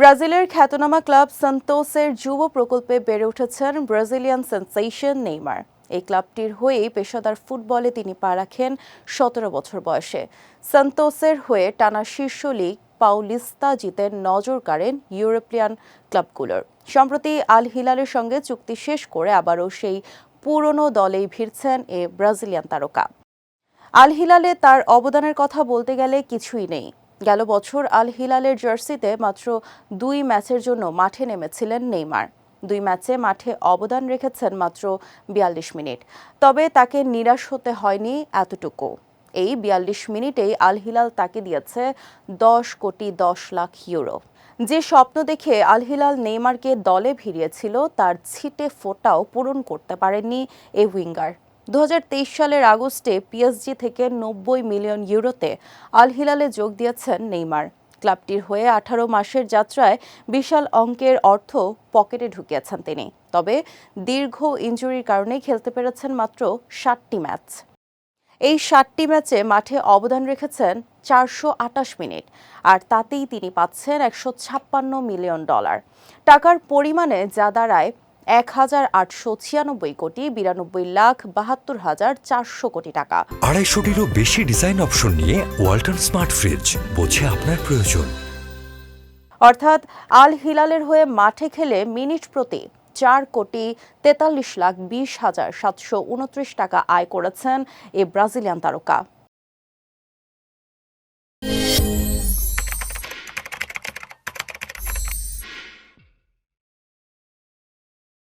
ব্রাজিলের খ্যাতনামা ক্লাব সান্তোসের যুব প্রকল্পে বেড়ে উঠেছেন ব্রাজিলিয়ান সেন্সেশন নেইমার। এই ক্লাবটির হয়েই পেশাদার ফুটবলে তিনি পা রাখেন সতেরো বছর বয়সে। সান্তোসের হয়ে টানা শীর্ষ লিগ পাউলিস্তা জিতে নজর কাড়েন ইউরোপিয়ান ক্লাবগুলোর। সম্প্রতি আল হিলালের সঙ্গে চুক্তি শেষ করে আবারও সেই পুরনো দলেই ভিড়ছেন এ ব্রাজিলিয়ান তারকা। আল হিলালে তার অবদানের কথা বলতে গেলে কিছুই নেই। গেল বছর আল হিলালের জার্সিতে মাত্র দুই ম্যাচের জন্য মাঠে নেমেছিলেন নেইমার। দুই ম্যাচে মাঠে অবদান রেখেছেন মাত্র বিয়াল্লিশ মিনিট। তবে তাকে নিরাশ হতে হয়নি এতটুকু। এই বিয়াল্লিশ মিনিটেই আল হিলাল তাকে দিয়েছে দশ কোটি দশ লাখ ইউরো। যে স্বপ্ন দেখে আল হিলাল নেইমারকে দলে ভিড়িয়েছিল, তার ছিটে ফোটাও পূরণ করতে পারেননি এই উইঙ্গার। দু হাজার তেইশ সালের আগস্টে পিএসজি থেকে নব্বই মিলিয়ন ইউরোতে আল হিলালে যোগ দিয়েছেন নেইমার। ক্লাবটির হয়ে আঠারো মাসের যাত্রায় বিশাল অঙ্কের অর্থ পকেটে ঢুকিয়েছেন তিনি। তবে দীর্ঘ ইনজুরির কারণে খেলতে পেরেছেন মাত্র ষাটটি ম্যাচ। এই ষাটটি ম্যাচে মাঠে অবদান রেখেছেন চারশো আটাশ মিনিট, আর তাতেই তিনি পাচ্ছেন একশো ছাপ্পান্ন মিলিয়ন ডলার। টাকার পরিমাণে যা দাঁড়ায় এক হাজার আটশো ছিয়ানব্বই কোটি বিরানব্বই লাখ বাহাত্তর হাজার চারশো কোটি টাকা। আড়াইশোটিরও বেশি ডিজাইন অপশন নিয়ে ওয়ালটন স্মার্ট ফ্রিজ বোঝে আপনার প্রয়োজন। অর্থাৎ আল হিলালের হয়ে মাঠে খেলে মিনিট প্রতি চার কোটি তেতাল্লিশ লাখ বিশ হাজার সাতশো উনত্রিশ টাকা আয় করেছেন এই ব্রাজিলিয়ান তারকা।